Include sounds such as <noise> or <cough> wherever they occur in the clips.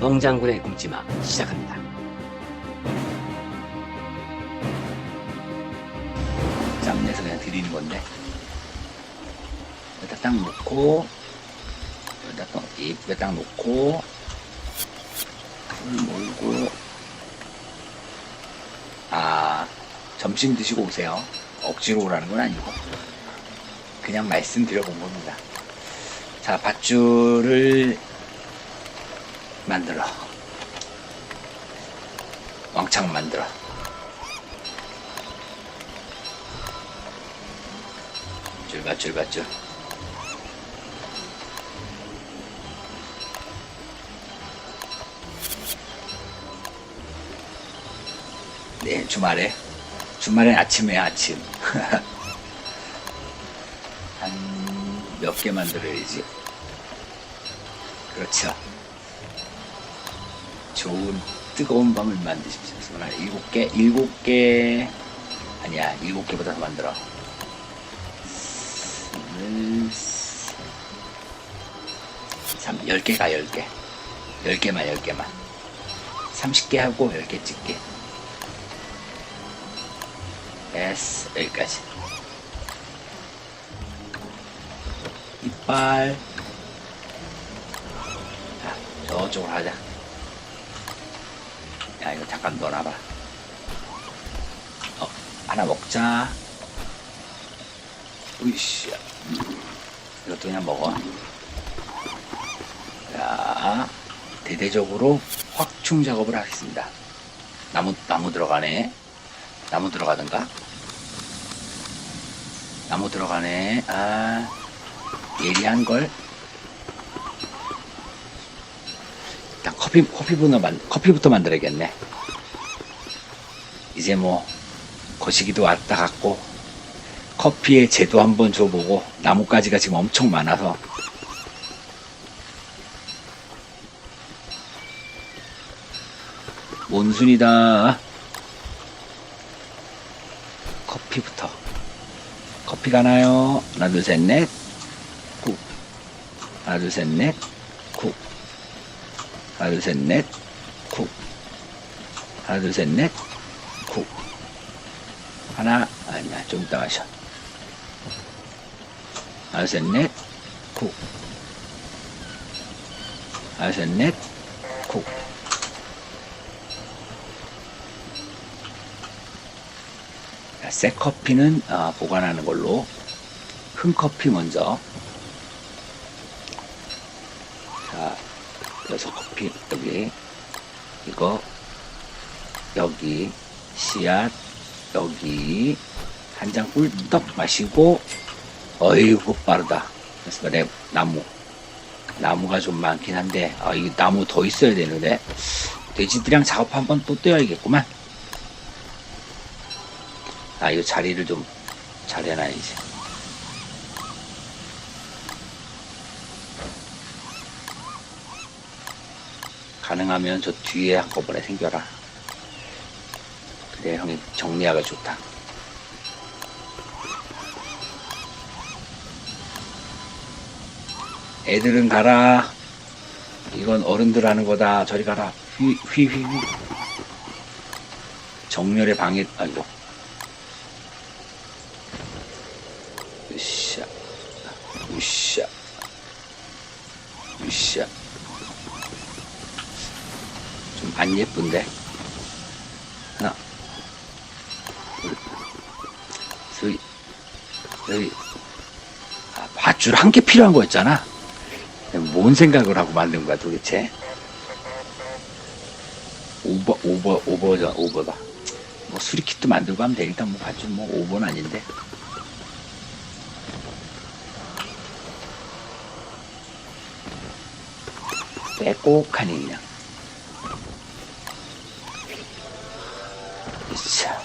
멍장군의 굶지마 시작합니다. 짬내서 그냥 드리는 건데. 여기다 딱 놓고 여기다 또 입에 딱 놓고 불 몰고. 아 점심 드시고 오세요. 억지로 오라는 건 아니고. 그냥 말씀드려 본 겁니다. 자 밧줄을 만들어. 왕창 만들어. 줄밧줄 밧줄. 네 주말에 주말엔 아침에 아침. <laughs> 한 몇 개 만들어야지. 그렇죠 좋은 뜨거운 밤을 만드십시오 그래서 일곱 개 일곱 개 아니야 일곱 개보다 더 만들어 삼, 열 개가 열 개. 열 개만, 열 개만. 30개 하고 열 개 찍게. S, 여기까지. 이빨. 자, 저쪽으로 하자. 야, 이거 잠깐 넣어놔봐. 어, 하나 먹자. 으이씨. 이것도 그냥 먹어. 자, 대대적으로 확충 작업을 하겠습니다. 나무, 나무 들어가네. 나무 들어가든가. 나무 들어가네. 아, 예리한 걸. 일단 커피, 커피부터 만, 커피부터 만들어야겠네. 이제 뭐, 거시기도 왔다 갔고, 커피에 제도 한번 줘보고, 나뭇가지가 지금 엄청 많아서, 몬순이다. 커피부터. 커피 가나요? 하나, 둘, 셋, 넷. 쿡. 하나, 둘, 셋, 넷. 쿡. 하나, 둘, 셋, 넷. 쿡. 하나, 둘, 셋, 넷. 쿡. 하나, 아니야. 좀 이따 마셔. 하나, 둘, 셋, 넷. 쿡. 하나, 둘, 셋, 넷. 쿡. 새 커피는 어, 보관하는 걸로 흠 커피 먼저 자 여섯 커피 여기 이거 여기 씨앗 여기 한잔 꿀떡 마시고 어이구 빠르다. 그래서 내 나무. 나무가 좀 많긴 한데 아, 이 나무 더 있어야 되는데 돼지들이랑 작업 한번 또 떼어야겠구만. 아, 이거 자리를 좀 잘 해놔야지. 가능하면 저 뒤에 한꺼번에 생겨라. 그래, 형이 정리하기가 좋다. 애들은 가라. 이건 어른들 하는 거다. 저리 가라. 휘, 휘, 휘, 휘. 정렬의 방해, 아이고. 으쌰, 으쌰, 으쌰. 좀 안 예쁜데. 하나, 둘, 셋, 넷. 아, 밧줄 한 개 필요한 거였잖아. 뭔 생각을 하고 만든 거야 도대체? 오버, 오버, 오버다, 오버다. 뭐 수리킷도 만들고 하면 되니까 뭐 밧줄 뭐 오버는 아닌데. 빼곡하니 그냥 자.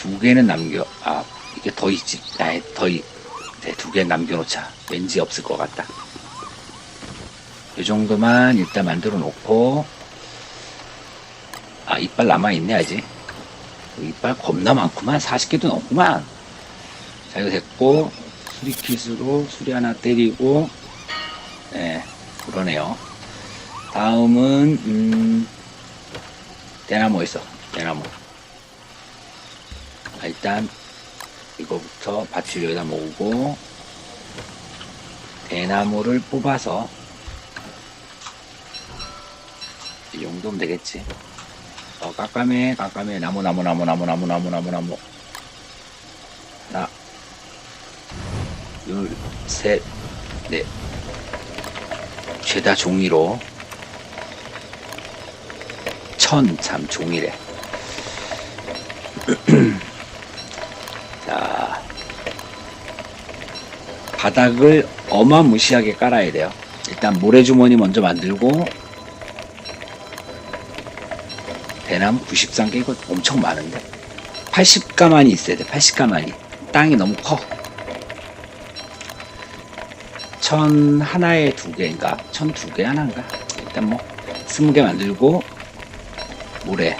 두 개는 남겨 아 이게 더 있지. 아더두 개 남겨놓자. 왠지 없을 것 같다. 이 정도만 일단 만들어 놓고. 아 이빨 남아있네 아직. 이빨 겁나 많구만. 40개도 넘구만. 자 이거 됐고 수리킷으로 수리 하나 때리고, 예, 그러네요. 다음은, 음, 대나무 있어. 대나무. 아, 일단, 이거부터 밭을 여기다 모으고, 대나무를 뽑아서, 이 정도면 되겠지. 어, 깜깜해, 깜깜해. 나무, 나무, 나무, 나무, 나무, 나무, 나무, 나무. 하나, 둘, 셋, 넷. 죄다 종이로. 천, 참, 종이래. <clears throat> 바닥을 어마무시하게 깔아야 돼요. 일단 모래주머니 먼저 만들고, 대나무 90상계 이거 엄청 많은데. 80가만이 있어야 돼 80가만이 땅이 너무 커. 천 하나에 두 개인가 천 두 개 하나인가? 일단 뭐 스무 개 만들고 모래.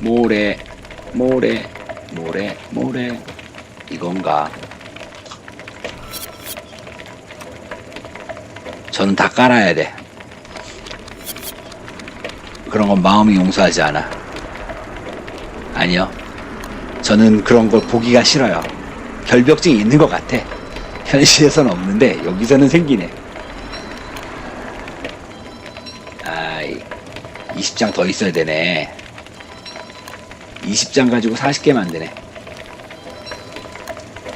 모래 모래 모래 모래. 이건가 저는 다 깔아야 돼 그런 건 마음이 용서하지 않아. 아니요. 저는 그런 걸 보기가 싫어요. 결벽증이 있는 것 같아. 현실에서는 없는데 여기서는 생기네. 아이, 20장 더 있어야 되네. 20장 가지고 40개 만드네.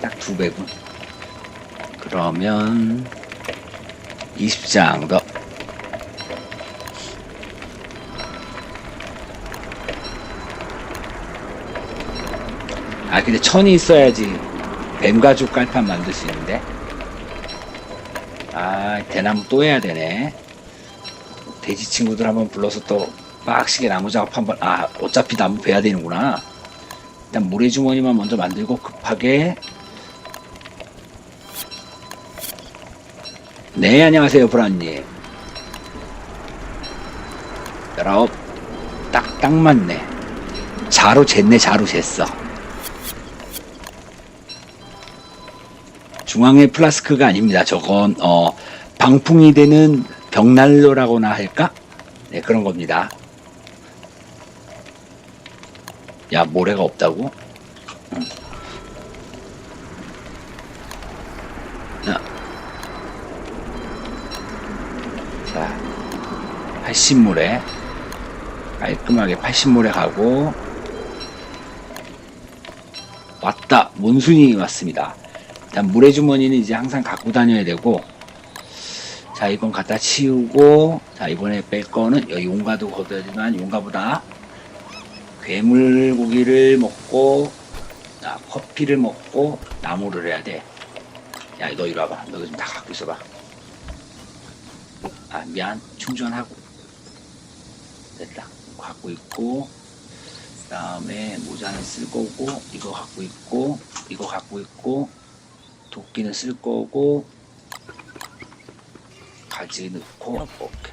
딱 두 배군. 그러면 20장 더. 아 근데 천이 있어야지 뱀가죽 깔판 만들 수 있는데. 아 대나무 또 해야 되네. 돼지 친구들 한번 불러서 또 빡시게 나무 작업 한번 아 어차피 나무 베야 되는구나. 일단 모래주머니만 먼저 만들고 급하게 네 안녕하세요 브라님 열아홉 딱 딱 맞네 자로 쟀네 자로 쟀어 중앙에 플라스크가 아닙니다. 저건 어, 방풍이 되는 벽난로라고나 할까? 네 그런 겁니다. 야 모래가 없다고? 응. 자, 자 80모래 깔끔하게 80모래 가고 왔다. 몬순이 왔습니다. 일단 물의 주머니는 이제 항상 갖고 다녀야 되고 자 이건 갖다 치우고 자 이번에 뺄 거는 여기 용가도 걷어야지만 용가보다 괴물 고기를 먹고 자 커피를 먹고 나무를 해야 돼야 너 이리 와봐. 너좀다 갖고 있어봐. 아 미안. 충전하고 됐다 갖고 있고 그 다음에 모자는 쓸 거고 이거 갖고 있고 이거 갖고 있고 도끼는 쓸 거고 가지 넣고 오케이.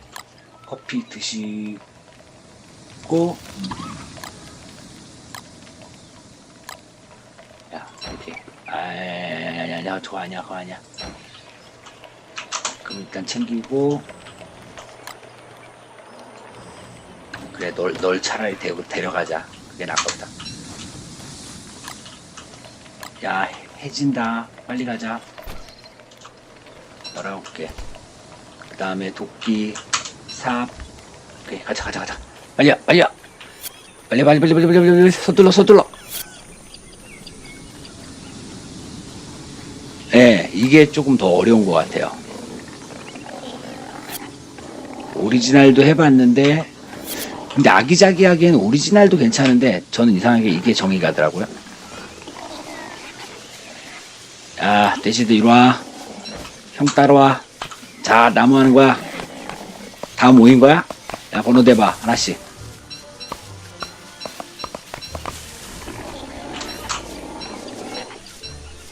커피 드시고 야 이렇게 아니 아니야 좋아 아니야 그거 아니야 그럼 일단 챙기고 그래 널, 널 차라리 데, 데려가자. 그게 낫겠다. 야 해진다. 빨리 가자. 열아홉 개그 다음에 도끼 삽. 오케이 가자 가자 가자. 빨리야 빨리야. 빨리 빨리 빨리 빨리 빨리 빨리 빨리. 서둘러 서둘러. 예 이게 조금 더 어려운 것 같아요. 오리지널도 해봤는데 근데 아기자기하기에는 오리지널도 괜찮은데 저는 이상하게 이게 정이 가더라고요 야, 대시들 이리 와. 형 따라와. 자, 나무 하는 거야. 다 모인 거야? 야, 번호 대봐. 하나씩.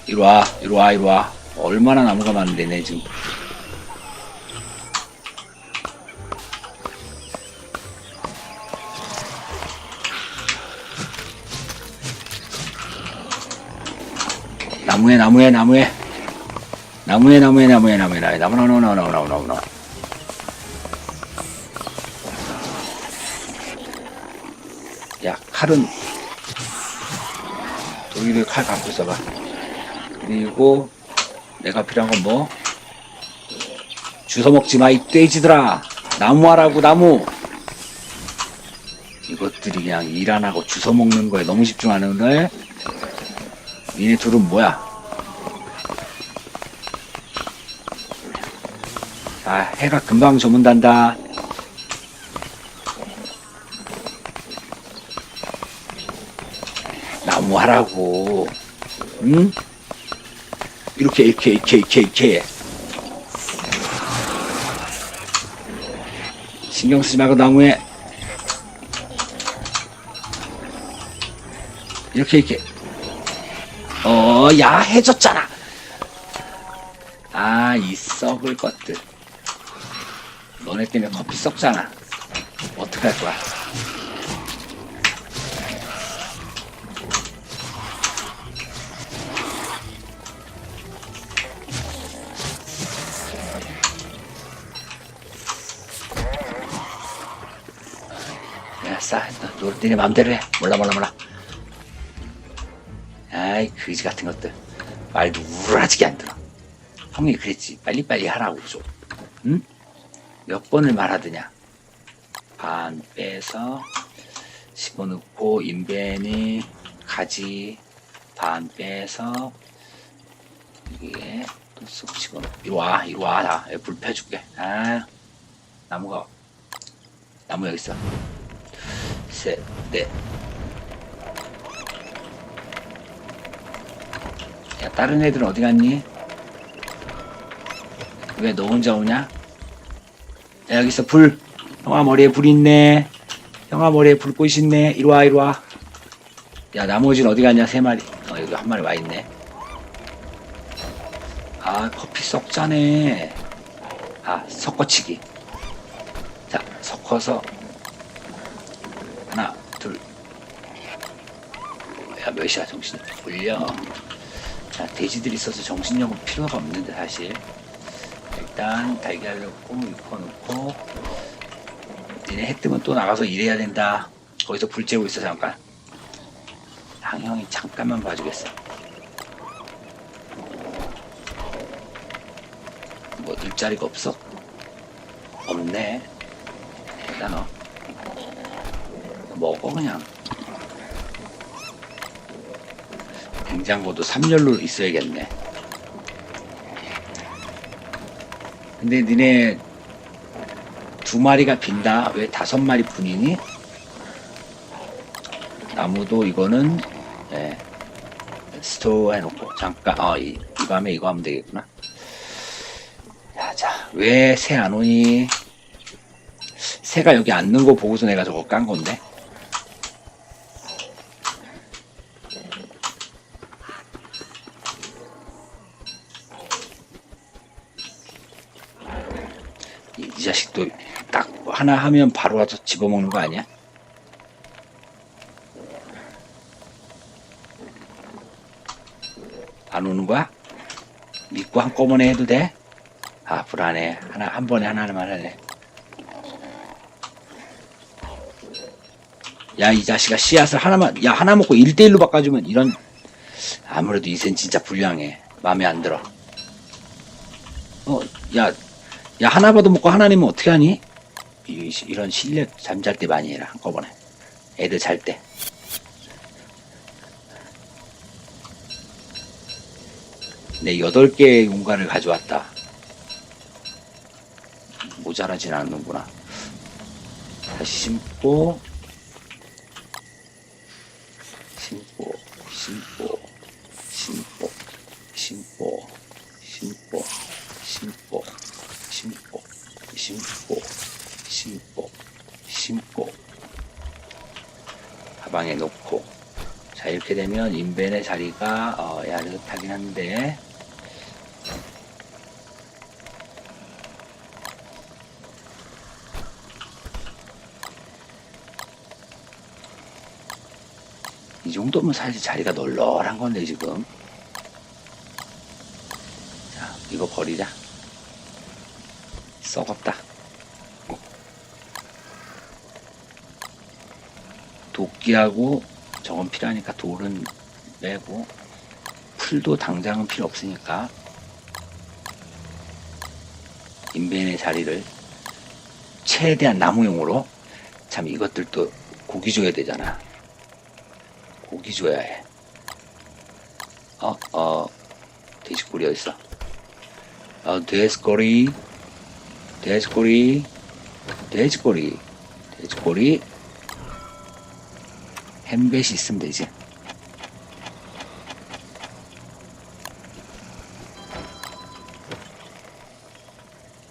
이리 와, 이리 와, 이리 와. 얼마나 나무가 많은데, 내 지금. 나무에 나무에 나무에 나무에 나무에 나무에 나무에 나무에 나무 나무 나무 나무 나무 나무 나무 야 칼은 도리를 칼 갖고 있어봐 그리고 내가 필요한 건 뭐? 주워 먹지 마, 이 돼지들아. 나무 하라고, 나무. 이것들이 그냥 일 안 하고 주워 먹는 거에 너무 집중하는데, 니네 둘은 뭐야? 아, 해가 금방 저문단다. 나무 하라고. 응? 이렇게, 이렇게, 이렇게, 이렇게, 이렇게. 신경 쓰지 말고 나무에 이렇게 이렇게 어야 해줬잖아 아 이 썩을 것들 너네 때문에 커피 썩잖아 어떡할 거야 야, 싸. 너, 너, 니네 맘대로 해. 몰라, 몰라, 몰라. 아이, 그지 같은 것들. 말도 우라지게 안 들어. 형이 그랬지. 빨리빨리 하라고 좀. 응? 몇 번을 말하드냐. 반 빼서 집어넣고, 인벤이 가지 반 빼서, 이게 또쑥 집어넣고. 이리 와, 이리 와. 나, 여기 불 펴줄게. 아, 나무가, 나무 여기 있어. 셋, 넷. 야, 다른 애들은 어디 갔니? 왜 너 혼자 오냐? 야, 여기 있어, 불. 형아 머리에 불 있네. 형아 머리에 불꽃 있네. 이리 와, 이리 와. 야, 나머지는 어디 갔냐, 세 마리. 어, 여기 한 마리 와 있네. 아, 커피 썩자네. 아, 섞어치기. 자, 섞어서 하나, 둘. 야, 몇 시야, 정신. 올려. 자, 돼지들이 있어서 정신력은 필요가 없는데, 사실. 일단, 달걀 넣고, 육포 넣고, 니네 해 뜨면 또 나가서 일해야 된다. 거기서 불 쬐고 있어, 잠깐. 항형이 잠깐만 봐주겠어. 뭐, 일자리가 없어? 없네. 일단, 어. 먹어 그냥 냉장고도 3열로 있어야겠네 근데 니네 두 마리가 빈다. 왜 다섯 마리 뿐이니? 나무도 이거는 예, 스토어 해놓고 잠깐 어 이 이 밤에 이거 하면 되겠구나. 자왜 새 안 오니? 새가 여기 앉는 거 보고서 내가 저거 깐 건데 이, 이 자식도 딱 하나 하면 바로 와서 집어먹는 거 아니야? 안 오는 거야? 믿고 한꺼번에 해도 돼? 아 불안해 하나 한 번에 하나만 하네 야 이 자식아 씨앗을 하나만 야 하나 먹고 1대1로 바꿔주면 이런 아무래도 이센 진짜 불량해 마음에 안 들어 어야 야 하나 봐도 먹고 하나 내면 어떻게 하니? 이, 이런 실력 잠잘 때 많이 해라 한꺼번에. 애들 잘 때. 내 여덟 개의 용가를 가져왔다. 모자라진 않는구나. 다시 심고 심고 심고 심고 심고 심고 심고 심고 심고 심고 심고 가방에 놓고 자 이렇게 되면 인벤의 자리가 어, 야릇하긴 한데 이 정도면 사실 자리가 널널한 건데 지금 버리자. 썩었다. 도끼하고 저건 필요하니까 돌은 빼고 풀도 당장은 필요 없으니까 인벤의 자리를 최대한 나무용으로 참 이것들도 고기 줘야 되잖아. 고기 줘야 해. 어, 어, 돼지꼬리 어딨어? 어, 돼지꼬리, 돼지꼬리, 돼지꼬리, 돼지꼬리, 햄벳이 있으면 되지.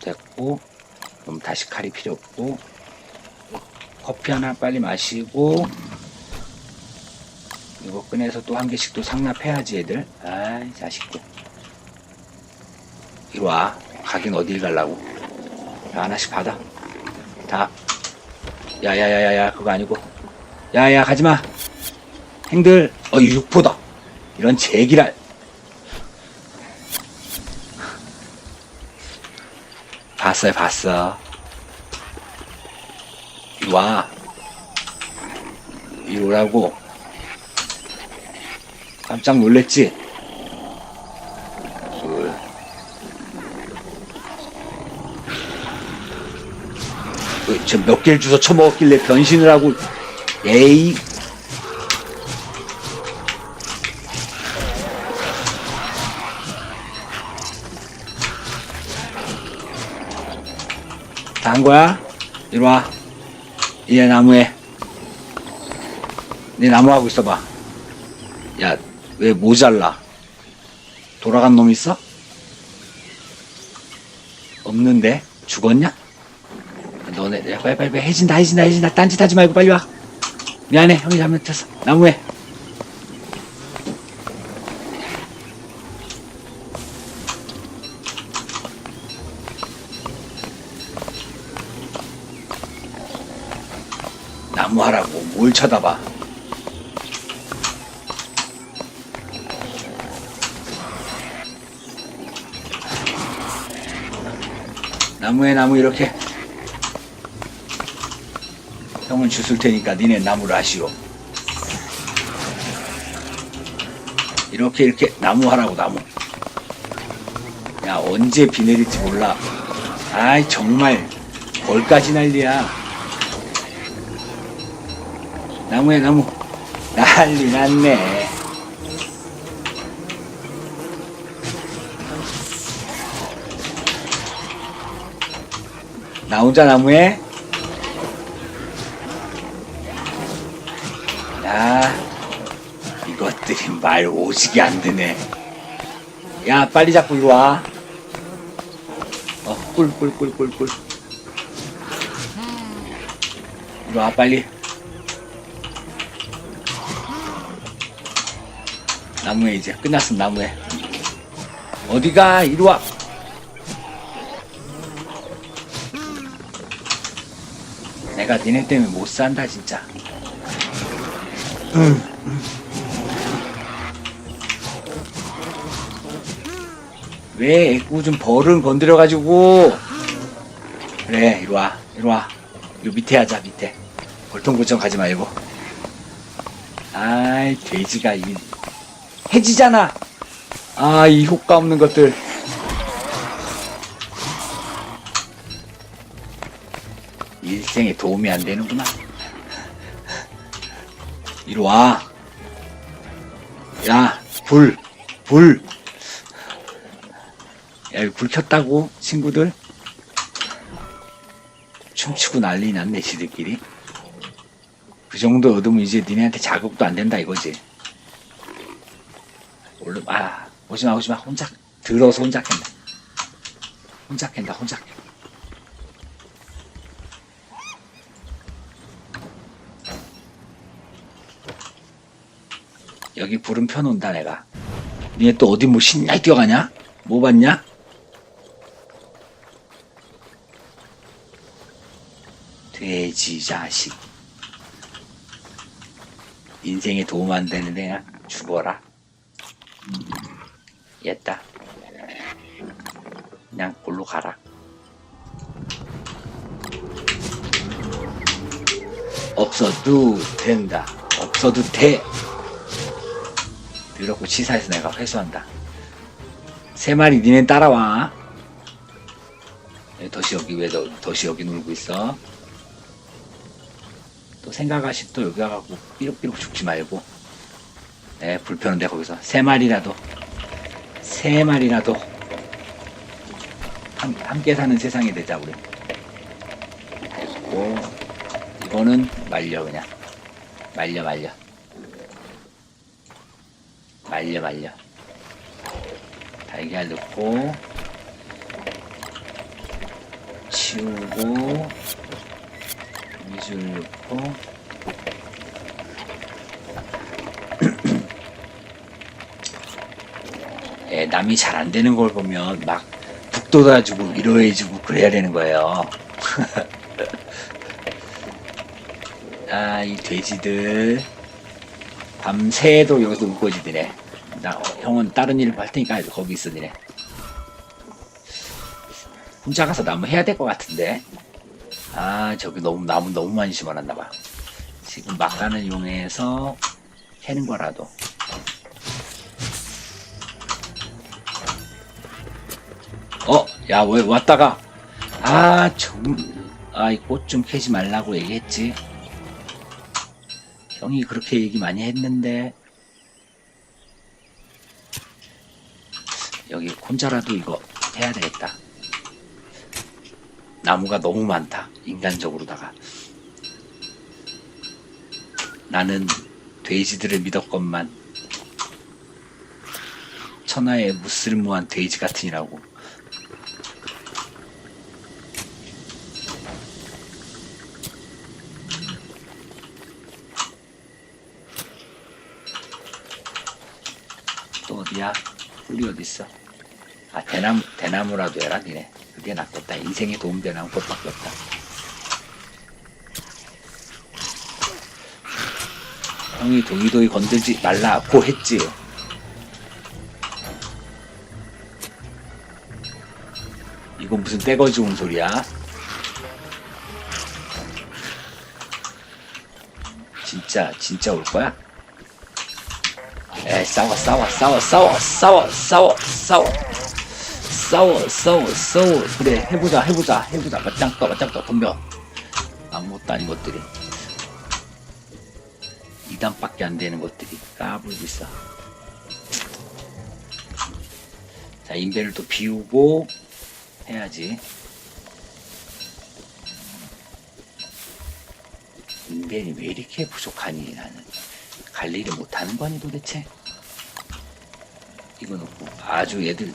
됐고, 그럼 다시 칼이 필요 없고, 커피 하나 빨리 마시고, 이거 꺼내서 또 한 개씩 또 상납해야지 애들. 아이 자식들. 이리 와. 가긴 어딜 갈라고. 야, 하나씩 받아. 다. 야야야야야 그거 아니고 야야 가지마. 행들 어 육포다. 이런 제기랄. 봤어요 봤어. 이리 와. 이리 오라고. 깜짝 놀랬지? 둘. 저몇 개를 주워 처먹었길래 변신을 하고, 에이. 다 한 거야? 이리 와. 얘 나무에. 네 나무 하고 있어봐. 야, 왜 모자라? 돌아간 놈 있어? 없는데? 죽었냐? 너네, 야, 빨리, 빨리, 해진다, 해진다, 해진다. 딴짓 하지 말고 빨리 와. 미안해, 형이 잘못했어. 나무에. 나무 하라고, 뭘 쳐다봐. 나무에 나무 이렇게 형은 주술 테니까 니네 나무를 하시오. 이렇게 이렇게 나무 하라고 나무. 야 언제 비 내릴지 몰라. 아이 정말 벌까지 난리야. 나무에 나무 난리 났네. 나 혼자 나무에 야 이것들이 말 오지게 안 되네. 야 빨리 잡고 이리 와. 어, 꿀 꿀 꿀 꿀 꿀. 이리 와 빨리. 나무에 이제 끝났음 나무에. 어디가? 이리 와. 내가 니네 때문에 못 산다 진짜. 왜 애꿎은 벌은 건드려 가지고 그래 이리 와 이리 와 요 밑에 하자 밑에 골통구청 가지 말고 아이 돼지가 이 해지잖아 아 이 효과 없는 것들 일생에 도움이 안 되는구나. 이리 와. 야, 불, 불. 불 켰다고, 친구들? 춤추고 난리 났네, 지들끼리. 그 정도 얻으면 이제 니네한테 자극도 안 된다, 이거지. 얼른, 아, 오지마, 오지마. 혼자, 들어서 혼자 캔다. 혼자 캔다, 혼자 캔다. 여기 불은 펴놓는다 내가 니네 또 어디 뭐 신나게 뛰어가냐? 뭐 봤냐? 돼지 자식 인생에 도움 안 되는데 그냥 죽어라 얘다 그냥 골로 가라. 없어도 된다. 없어도 돼. 더럽고 치사해서 내가 회수한다. 세 마리 니네 따라와. 예, 덫이 여기 왜 더- 덫이 여기 놀고 있어? 또 생각하시 또 여기 가고 삐룩삐룩 죽지 말고. 예, 불편한데 거기서. 세 마리라도. 세 마리라도. 함, 함께 사는 세상이 되자 우리. 됐고. 이거는 말려 그냥. 말려 말려. 말려 말려. 달걀 넣고. 치우고 넣고 <clears throat> 예, 남이 잘 안 되는 걸 보면 막 북돋아주고 위로해주고 그래야 되는 거예요. <laughs> 아, 이 돼지들. 밤새도 여기서 울고지드네. 나, 어, 형은 다른 일할 테니까 거기 있어, 니네. 혼자 가서 나무 해야 될 것 같은데. 아, 저기 너무, 나무 너무 많이 심어놨나봐. 지금 막간을 이용해서 해는 거라도. 어, 야, 왜 왔다가. 아, 좀, 아, 이 꽃 좀 캐지 말라고 얘기했지. 형이 그렇게 얘기 많이 했는데. 여기 혼자라도 이거 해야 되겠다. 나무가 너무 많다. 인간적으로다가. 나는 돼지들을 믿었건만 천하의 무쓸모한 돼지 같으니라고. 또 어디야? 꿀이 어딨어? 아 대나무 대나무라도 해라 니네. 그게 낫겠다. 인생에 도움되는 것밖에 없다. 형이 도이도이 건들지 말라고 했지. 이건 무슨 떼거지 온 소리야? 진짜 진짜 올 거야? 에 싸워 싸워 싸워 싸워 싸워 싸워 싸워 싸워 싸워 싸워. 그래 해보자 해보자 해보자. 맞짱 떠 맞짱 떠. 덤벼. 아무것도 아닌 것들이. 2단밖에 안 되는 것들이. 까불고 있어. 자 인벤을 또 비우고 해야지. 인벤이 왜 이렇게 부족하니 나는. 관리를 못하는 거니 도대체? 이거 놓고 아주 얘들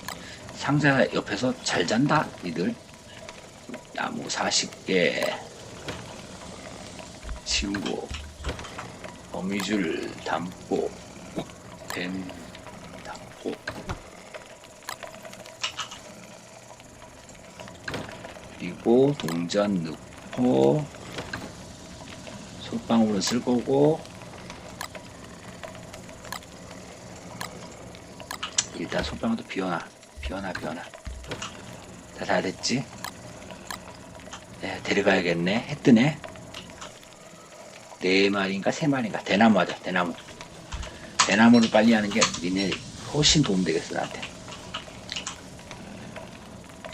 상자 옆에서 잘 잔다 니들. 나무 40개. 치우고 거미줄 담고 뱀 담고. 그리고 동전 넣고 솔방울은 쓸 거고. 일단 솔방울도 비워놔 비워놔 비워놔 다다 됐지? 네, 데려가야겠네. 해 뜨네. 네 마리인가 세 마리인가. 대나무 하자 대나무. 대나무를 빨리 하는 게 니네 훨씬 도움 되겠어 나한테.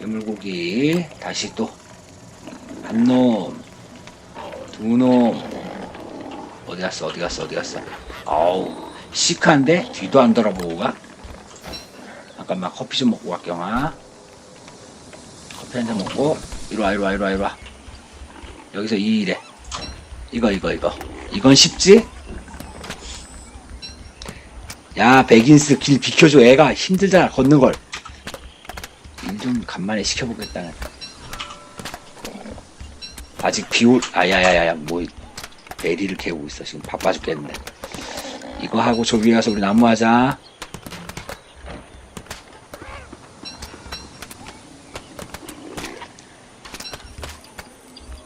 여물고기 다시 또. 한놈 두 놈. 어디 갔어 어디 갔어 어디 갔어? 아우 시크한데? 뒤도 안 돌아보고 가 잠깐만 커피 좀 먹고 갈게 영아. 커피 한 잔 먹고. 이리와 이리와 이리와 이리와. 여기서 이 일해. 이거 이거 이거. 이건 쉽지? 야 백인스 길 비켜줘. 애가 힘들잖아 걷는 걸. 일 좀 간만에 시켜보겠다는 아직 비올 아야야야야 뭐 베리를 캐고 있어. 지금 바빠 죽겠는데. 이거 하고 저 위에 가서 우리 나무 하자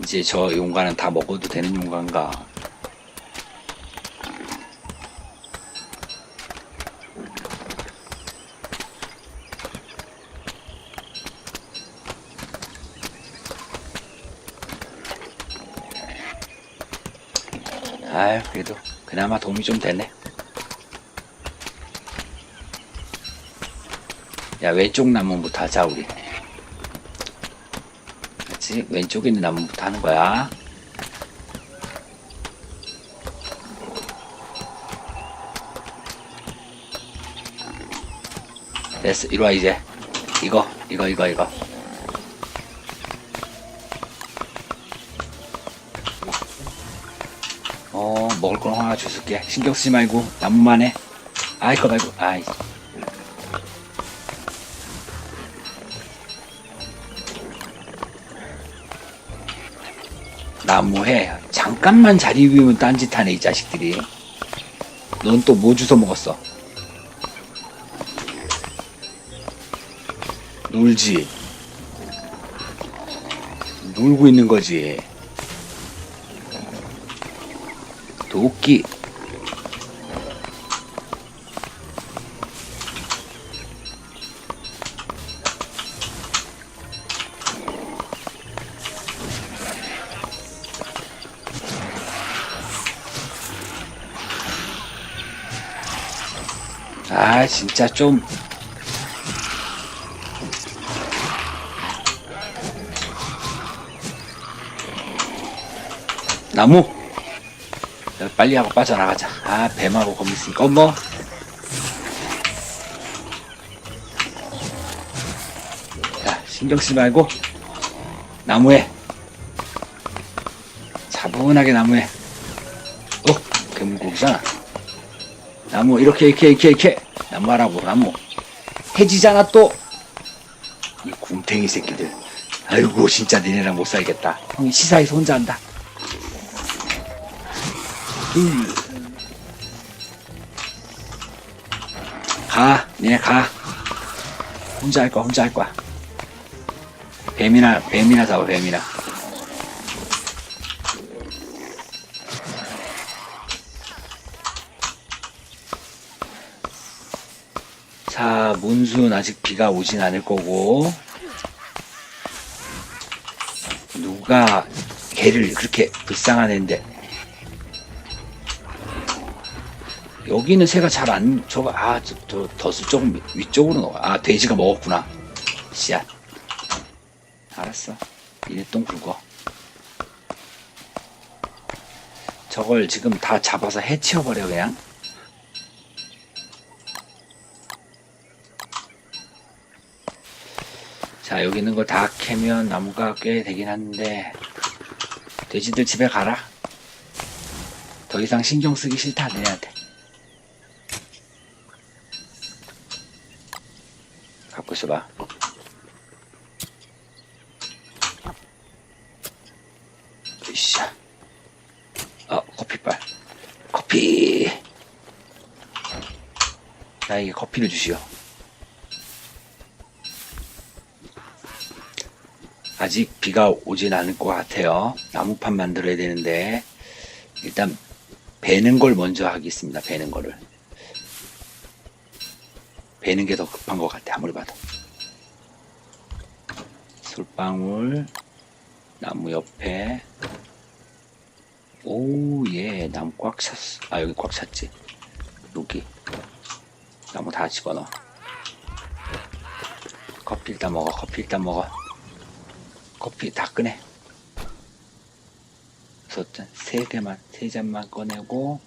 이제 저 용과는 다 먹어도 되는 용과인가? 아유 그래도 그나마 도움이 좀 되네. 야 왼쪽 나무부터 하자 우리. 그렇지? 왼쪽에 있는 나무부터 하는 거야. 됐어, 이리 와, 이제. 이거, 이거, 이거, 이거. 어, 먹을 건 하나 주술게. 신경 쓰지 말고, 나무만 해. 아이, 거 말고, 아이. 나무해. 잠깐만 자리 비우면 딴짓하네, 이 자식들이. 넌 또 뭐 주워 먹었어? 놀지. 놀고 있는 거지. 도끼. 진짜 좀. 나무. 야, 빨리 하고 빠져나가자. 아, 뱀하고 거미 있으니까. 어머. 야, 신경 쓰지 말고. 나무에. 차분하게 나무에. 어, 괴물고기잖아. 나무, 이렇게, 이렇게, 이렇게, 이렇게. 나무 하라고, 나무. 해지잖아, 또. 이 굼탱이 새끼들. 아이고, 진짜 니네랑 못 살겠다. 형이 시사에서 혼자 한다. 둘. 가, 니네 가. 혼자 할 거야, 혼자 할 거야. 뱀이나, 뱀이나 잡아, 뱀이나. 자, 문순 아직 비가 오진 않을 거고. 누가 개를 그렇게 불쌍한 애인데. 여기는 새가 잘 안, 저거, 아, 저, 저, 더스 조금 위- 위쪽으로 넣어. 아, 돼지가 먹었구나. 씨앗. 알았어. 이네 똥 굵어. 저걸 지금 다 잡아서 해치워버려, 그냥. 자, 여기 있는 거 다 캐면 나무가 꽤 되긴 하는데, 돼지들 집에 가라. 더 이상 신경 쓰기 싫다, 너네한테. 갖고 있어봐. 어, 커피빨. 커피! 나에게 커피를 주시오. 아직 비가 오진 않을 것 같아요. 나무판 만들어야 되는데, 일단, 베는 걸 먼저 하겠습니다. 베는 거를. 베는 게 더 급한 것 같아, 아무리 봐도. 솔방울, 나무 옆에, 오, 예, 나무 꽉 찼어. 아, 여기 꽉 찼지. 여기. 나무 다 집어넣어. 커피 일단 먹어, 커피 일단 먹어. 커피 다 꺼내. 그래서 세 개만, 세 잔만 꺼내고,